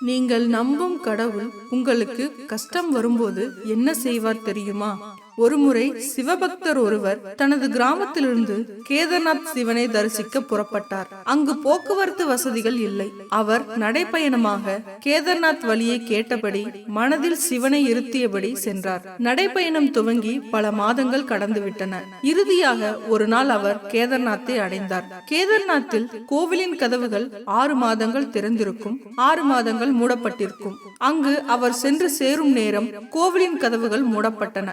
நீங்கள் நம்பும் கடவுள் உங்களுக்கு கஷ்டம் வரும்போது என்ன செய்வார் தெரியுமா? ஒருமுறை சிவபக்தர் ஒருவர் தனது கிராமத்திலிருந்து கேதார்நாத் சிவனை தரிசிக்க புறப்பட்டார். அங்கு போக்குவரத்து வசதிகள் இல்லை. அவர் நடைப்பயணமாக கேதார்நாத் வழியை கேட்டபடி மனதில் சிவனை இருத்தியபடி சென்றார். நடைப்பயணம் துவங்கி பல மாதங்கள் கடந்துவிட்டன. இறுதியாக ஒரு நாள் அவர் கேதர்நாத்தை அடைந்தார். கேதர்நாத்தில் கோவிலின் கதவுகள் ஆறு மாதங்கள் திறந்திருக்கும் ஆறு மாதங்கள் மூடப்பட்டிருக்கும். அங்கு அவர் சென்று சேரும் நேரம் கோவிலின் கதவுகள் மூடப்பட்டன.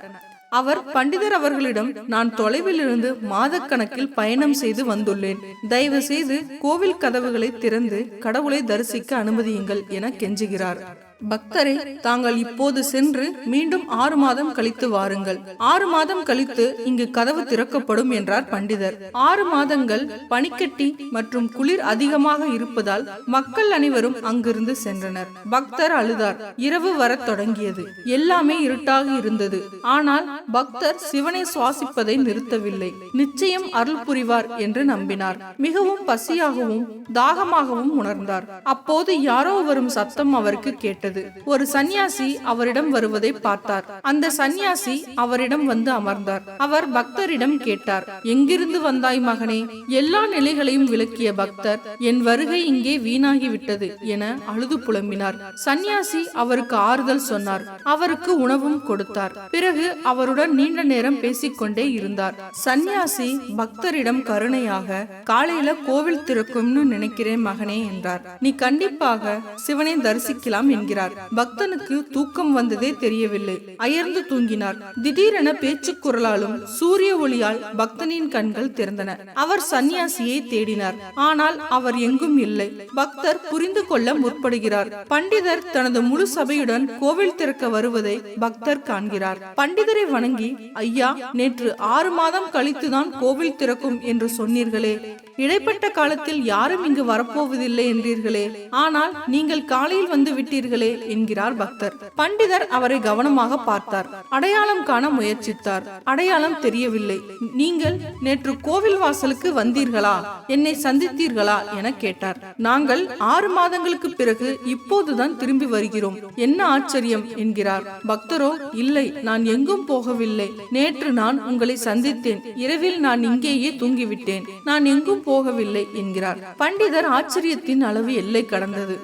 அவர் பண்டிதர் அவர்களிடம் நான் தொலைவில் இருந்து மாதக்கணக்கில் பயணம் செய்து வந்துள்ளேன். தயவு செய்து கோவில் கதவுகளை திறந்து கடவுளை தரிசிக்க அனுமதியுங்கள் என கெஞ்சுகிறார். பக்தரே தாங்கள் இப்போது சென்று மீண்டும் ஆறு மாதம் கழித்து வாருங்கள். ஆறு மாதம் கழித்து இங்கு கதவு திறக்கப்படும் என்றார் பண்டிதர். ஆறு மாதங்கள் பனிக்கட்டி மற்றும் குளிர் அதிகமாக இருப்பதால் மக்கள் அனைவரும் அங்கிருந்து சென்றனர். பக்தர் அழுதார். இரவு வரத் தொடங்கியது. எல்லாமே இருட்டாக இருந்தது. ஆனால் பக்தர் சிவனை சுவாசிப்பதை நிறுத்தவில்லை. நிச்சயம் அருள் புரிவார் என்று நம்பினார். மிகவும் பசியாகவும் தாகமாகவும் உணர்ந்தார். அப்போது யாரோ வரும் சத்தம் அவருக்கு கேட்டது. கேட்டது. ஒரு சந்நியாசி அவரிடம் வருவதை பார்த்தார். அந்த சந்நியாசி அவரிடம் வந்து அமர்ந்தார். அவர் பக்தரிடம் கேட்டார் எங்கிருந்து வந்தாய் மகனே? எல்லா நிலைகளையும் விளக்கிய பக்தர் என் வருகை இங்கே வீணாகிவிட்டது என அழுது புலம்பினார். சந்நியாசி அவருக்கு ஆறுதல் சொன்னார். அவருக்கு உணவும் கொடுத்தார். பிறகு அவருடன் நீண்ட நேரம் பேசிக்கொண்டே இருந்தார். சந்நியாசி பக்தரிடம் கருணையாக காலையில கோவில் திறக்கும்னு நினைக்கிறேன் மகனே என்றார். நீ கண்டிப்பாக சிவனை தரிசிக்கலாம் என்கிறார். பக்தனுக்கு தூக்கம் வந்ததே தெரியவில்லை. அயர்ந்து தூங்கினார். திடீரென பேச்சு குரலாலும் சூரிய ஒளியால் பக்தனின் கண்கள் திறந்தன. அவர் சன்னியாசியை தேடினார். ஆனால் அவர் எங்கும் இல்லை. பக்தர் புரிந்து கொள்ள முற்படுகிறார். பண்டிதர் தனது முழு சபையுடன் கோவில் திறக்க வருவதை பக்தர் காண்கிறார். பண்டிதரை வணங்கி ஐயா நேற்று ஆறு மாதம் கழித்துதான் கோவில் திறக்கும் என்று சொன்னீர்களே. இடைப்பட்ட காலத்தில் யாரும் இங்கு வரப்போவதில்லை என்றீர்களே. ஆனால் நீங்கள் காலையில் வந்து விட்டீர்களே என்கிறார் பக்தர். பண்டிதர் அவரை கவனமாக பார்த்தார். அடையாளம் காண முயற்சித்தார். அடையாளம் தெரியவில்லை. நீங்கள் நேற்று கோவில் வாசலுக்கு வந்தீர்களா? என்னை சந்தித்தீர்களா? என கேட்டார். நாங்கள் ஆறு மாதங்களுக்கு பிறகு இப்போதுதான் திரும்பி வருகிறோம். என்ன ஆச்சரியம்? என்கிறார். பக்தரோ இல்லை நான் எங்கும் போகவில்லை. நேற்று நான் உங்களை சந்தித்தேன். இரவில் நான் இங்கேயே தூங்கிவிட்டேன். நான் எங்கும் போகவில்லை என்கிறார். பண்டிதர் ஆச்சரியத்தின் அளவு எல்லை கடந்தது.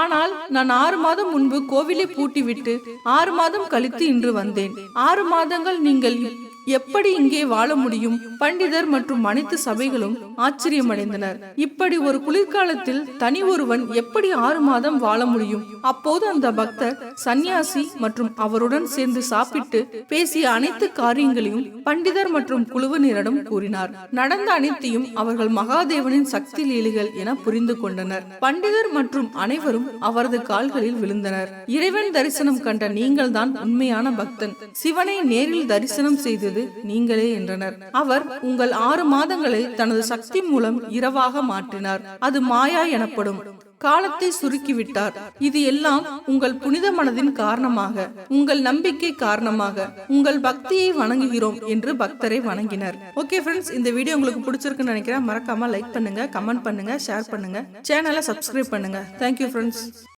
ஆனால் நான் ஆறு மாதம் முன்பு கோவிலை பூட்டிவிட்டு ஆறு மாதம் கழித்து இன்று வந்தேன். ஆறு மாதங்கள் நீங்கள் எப்படி இங்கே வாழ முடியும்? பண்டிதர் மற்றும் அனைத்து சபைகளும் ஆச்சரியமடைந்தனர். இப்படி ஒரு குளிர்காலத்தில் தனி ஒருவன் எப்படி ஆறு மாதம் வாழ முடியும்? அப்போது அந்த பக்தர் சந்நியாசி மற்றும் அவருடன் சேர்ந்து சாப்பிட்டு பேசிய அனைத்து காரியங்களையும் பண்டிதர் மற்றும் குழுவினரிடம் கூறினார். நடந்த அனைத்தையும் அவர்கள் மகாதேவனின் சக்தி லீலைகள் என புரிந்து கொண்டனர். பண்டிதர் மற்றும் அனைவரும் அவரது கால்களில் விழுந்தனர். இறைவன் தரிசனம் கண்ட நீங்கள் தான் உண்மையான பக்தன். சிவனை நேரில் தரிசனம் செய்தது நீங்களே என்றனர். அவர் உங்கள் ஆறு மாதங்களை தனது சக்தி மூலம் இரவாக மாற்றினார். அது மாயா எனப்படும். காலத்தை சுருக்கிவிட்டார். இது எல்லாம் உங்கள் புனித மனதின் காரணமாக உங்கள் நம்பிக்கை காரணமாக. உங்கள் பக்தியை வணங்குகிறோம் என்று பக்தரை வணங்கினர். ஓகே ஃப்ரெண்ட்ஸ் இந்த வீடியோ உங்களுக்கு பிடிச்சிருக்குன்னு நினைக்கிறேன். மறக்காம லைக் பண்ணுங்க கமெண்ட் பண்ணுங்க ஷேர் பண்ணுங்க. சேனலை சப்ஸ்கிரைப் பண்ணுங்க. Thank you friends